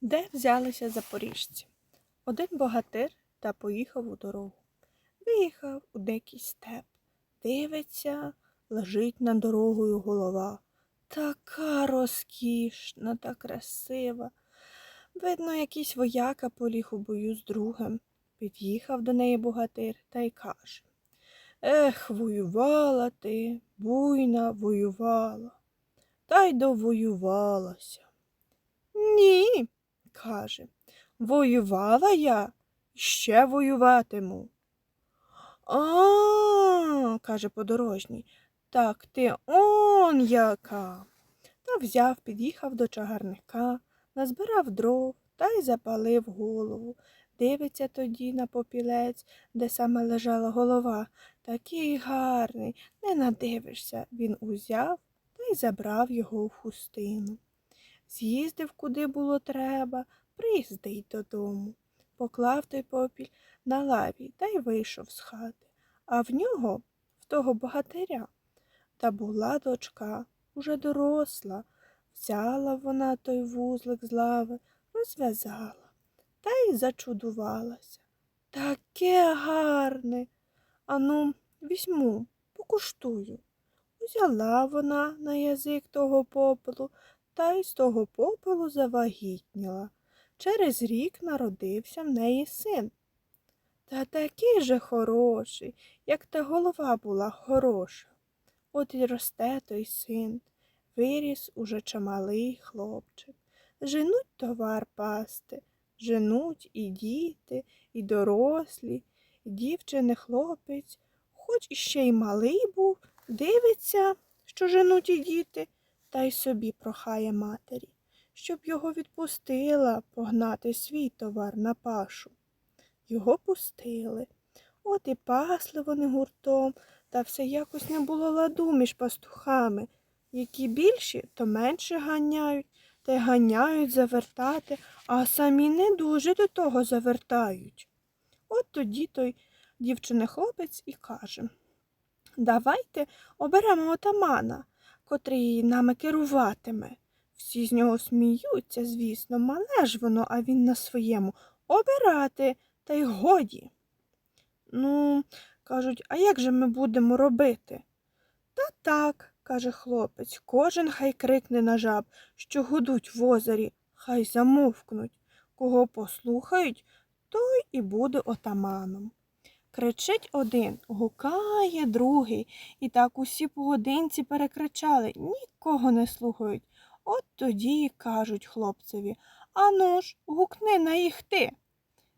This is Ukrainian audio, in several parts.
Де взялися запоріжці? Один богатир та поїхав у дорогу. Виїхав у дикий степ. Дивиться, лежить над дорогою голова. Така розкішна та красива. Видно, якийсь вояка поліг у бою з другим. Під'їхав до неї богатир та й каже Ех, воювала ти, буйна воювала, та й довоювалася. Ні, каже, воювала я, ще воюватиму. А, каже подорожній, так ти он яка. Та взяв, під'їхав до чагарника, назбирав дров та й запалив голову. Дивиться тоді на попілець, де саме лежала голова. Такий гарний, не надивишся. Він узяв та й забрав його в хустину. З'їздив, куди було треба, приїздить додому. Поклав той попіль на лаві та й вийшов з хати. А в нього, в того богатиря, та була дочка, уже доросла. Взяла вона той вузлик з лави, розв'язала та й зачудувалася. Таке гарне. Ану, візьму, покуштую. Узяла вона на язик того попелу та й з того попелу завагітніла. Через рік народився в неї син. Та такий же хороший, як та голова була хороша. От і росте той син, виріс уже чималий хлопчик. Женуть товар пасти, женуть і діти, і дорослі, і дівчини, хлопець, хоч іще й малий був, дивиться, що женуть і діти, та й собі прохає матері, щоб його відпустила погнати свій товар на пашу. Його пустили. От і пасли вони гуртом, та все якось не було ладу між пастухами. Які більші, то менше ганяють, та й ганяють завертати, а самі не дуже до того завертають. От тоді той дівчини хлопець і каже Давайте оберемо отамана, котрий нами керуватиме. Всі з нього сміються, звісно, мале ж воно, а він на своєму. Обирати, та й годі. Ну, кажуть, а як же ми будемо робити? Та так, каже хлопець, кожен хай крикне на жаб, що гудуть в озері, хай замовкнуть. Кого послухають, той і буде отаманом. Кричить один, гукає другий, і так усі погодинці перекричали, нікого не слухають. От тоді й кажуть хлопцеві Ану ж, гукни на їх ти.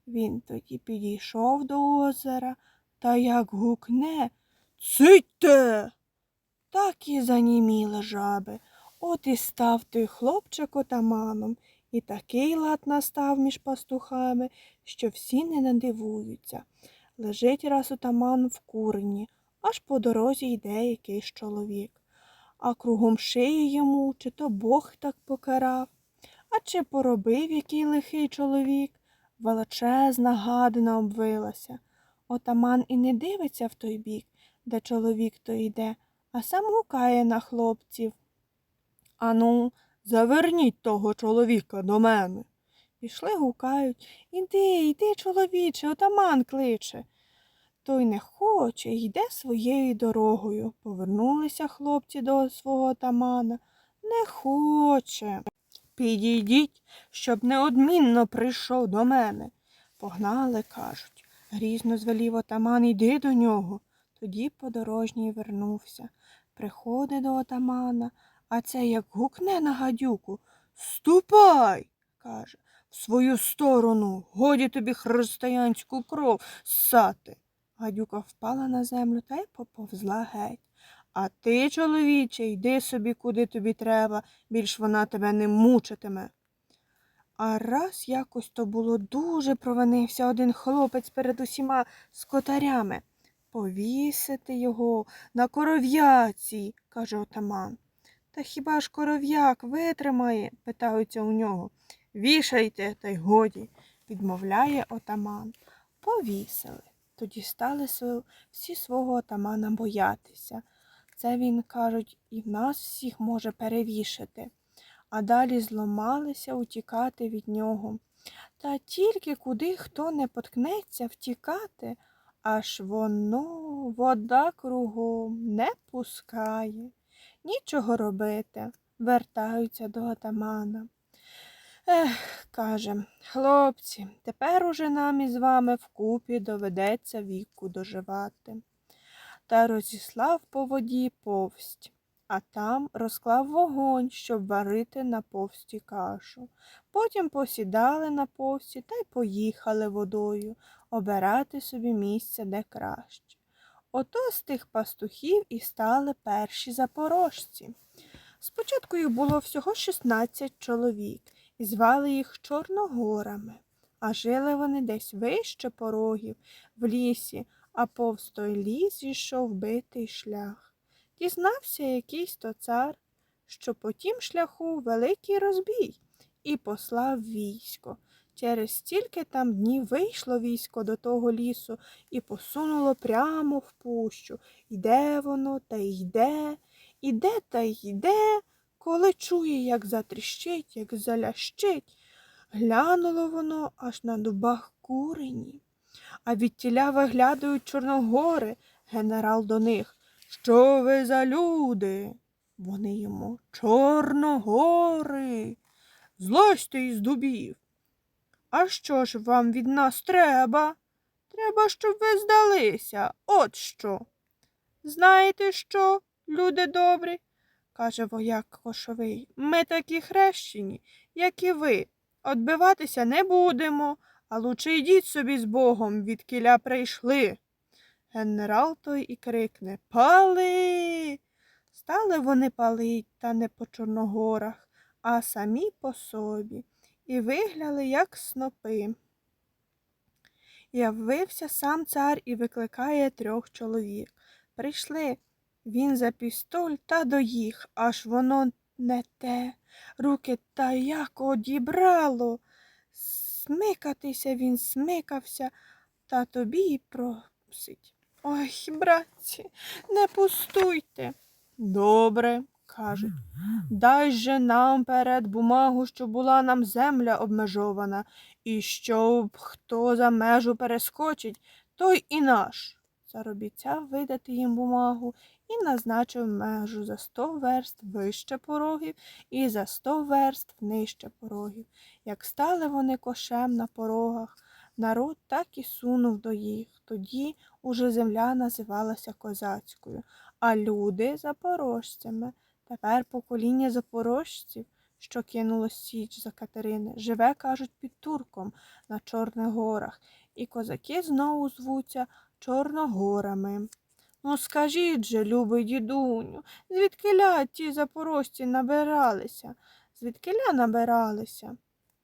Він тоді підійшов до озера та як гукне Цитьте. Так і заніміли жаби. От і став той хлопчик отаманом, і такий лад настав між пастухами, що всі не надивуються. Лежить раз отаман в курені, аж по дорозі йде якийсь чоловік. А кругом шиї йому, чи то Бог так покарав, а чи поробив який лихий чоловік. Величезна гадина обвилася. Отаман і не дивиться в той бік, де чоловік то йде, а сам гукає на хлопців. Ану, заверніть того чоловіка до мене. Пішли, гукають Іди, йди, чоловіче, отаман кличе. Той не хоче, йде своєю дорогою. Повернулися хлопці до свого отамана. Не хоче. Підійдіть, щоб неодмінно прийшов до мене. Погнали, кажуть. Грізно звелів отаман, йди до нього. Тоді подорожній вернувся. Приходить до отамана, а це як гукне на гадюку. Ступай, каже, в свою сторону, годі тобі християнську кров ссати. Гадюка впала на землю та й поповзла геть. А ти, чоловіче, йди собі, куди тобі треба, більш вона тебе не мучитиме. А раз якось то було дуже провинився один хлопець перед усіма скотарями. Повісити його на коров'яці, каже отаман. Та хіба ж коров'як витримає? питаються у нього. Вішайте, та й годі, відмовляє отаман. Повісили. Тоді стали всі свого отамана боятися. Це він, кажуть, і в нас всіх може перевішати. а далі зламалися утікати від нього. Та тільки куди хто не поткнеться втікати, аж воно вода кругом не пускає. Нічого робити, вертаються до атамана. Ех, каже, хлопці, тепер уже нам із вами вкупі доведеться віку доживати. Та розіслав по воді повсть, а там розклав вогонь, щоб варити на повсті кашу. Потім посідали на повсті та й поїхали водою обирати собі місце де краще. Ото з тих пастухів і стали перші запорожці. Спочатку їх було всього 16 чоловік, звали їх Чорногорами, а жили вони десь вище порогів, в лісі, а повз той ліс йшов битий шлях. Дізнався якийсь то цар, що по тім шляху великий розбій, і послав військо. Через стільки там днів вийшло військо до того лісу і посунуло прямо в пущу. Йде воно та йде, іде та йде, коли чує, як затріщить, як залящить. Глянуло воно аж на дубах курені. А відтіля виглядають чорногори, генерал до них. Що ви за люди? Вони йому Чорногори. Злазьте із дубів. А що ж вам від нас треба? Треба, щоб ви здалися. От що. Знаєте що, люди добрі, каже вояк кошовий, ми такі хрещені, як і ви. Отбиватися не будемо, а лучше йдіть собі з Богом, від кіля прийшли. Генерал той і крикне Пали. Стали вони палить, та не по Чорногорах, а самі по собі, і вигляли, як снопи. Явився сам цар і викликає трьох чоловік. Прийшли він за пістоль та до їх, аж воно не те. Руки та як одібрало. Смикатися він смикався, та тобі й просить. Ой, братці, не пустуйте. Добре, кажуть. Дай же нам перед бумагу, що була нам земля обмежована, і щоб хто за межу перескочить, той і наш. Цар видати їм бумагу і назначив межу за сто верст вище порогів і за сто верст нижче порогів. Як стали вони кошем на порогах, народ так і сунув до їх. Тоді уже земля називалася козацькою, а люди запорожцями. Тепер покоління запорожців, що кинуло січ за Катерини, живе, кажуть, під турком на Чорних горах, і козаки знову звуться Чорногорами. Ну, скажіть же, любий дідуню, звідкиля ті запорожці набиралися? Звідкиля набиралися?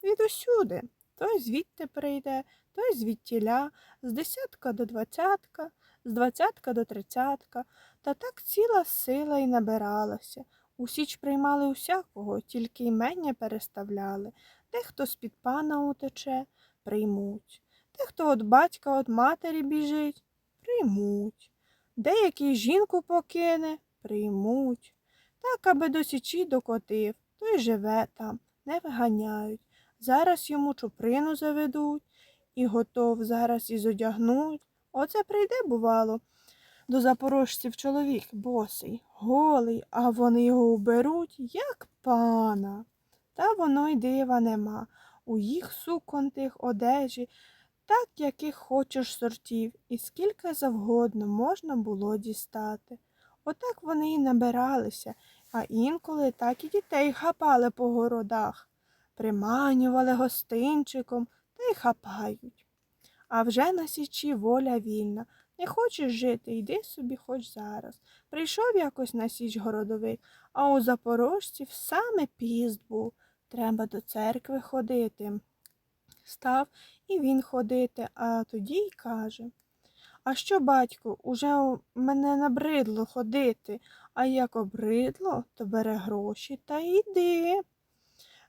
Від усюди. Той звідти прийде, той звідтіля, з десятка до двадцятка, з двадцятка до тридцятка, та так ціла сила й набиралася. У січ приймали усякого, тільки імення переставляли. Дехто з-під пана утече, приймуть. Дехто от батька, от матері біжить, приймуть. Деякий жінку покине, приймуть. Так, аби до січі докотив, той живе там, не виганяють. Зараз йому чуприну заведуть і готов зараз і зодягнуть. Оце прийде, бувало, до запорожців чоловік босий, голий, а вони його уберуть, як пана. Та воно й дива нема. У їх сукон тих одежі, так яких хочеш сортів, і скільки завгодно можна було дістати. Отак вони й набиралися, а інколи так і дітей хапали по городах, приманювали гостинчиком та й хапають. А вже на січі воля вільна. Не хочеш жити, йди собі хоч зараз. Прийшов якось на січ городовик, а у запорожців саме піст був. Треба до церкви ходити. Став і він ходити, а тоді й каже А що, батьку, уже мене набридло ходити, а як обридло, то бере гроші та йди.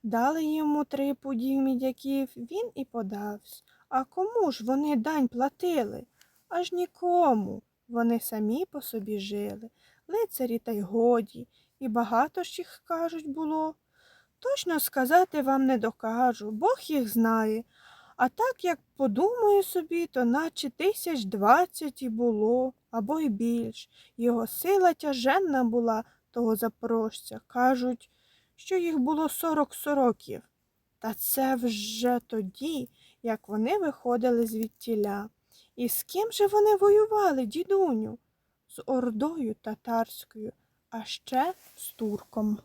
Дали йому три пудів мідяків, він і подався. А кому ж вони дань платили? Аж нікому. Вони самі по собі жили, лицарі та й годі, і багато ж їх, кажуть, було. Точно сказати вам не докажу, Бог їх знає. А так як подумаю собі, то наче тисяч двадцять і було, або й більш. Його сила тяженна була, того запорожця. Кажуть, що їх було сорок сороків. Та це вже тоді, як вони виходили звідтіля. І з ким же вони воювали, дідуню? З ордою татарською, а ще з турком.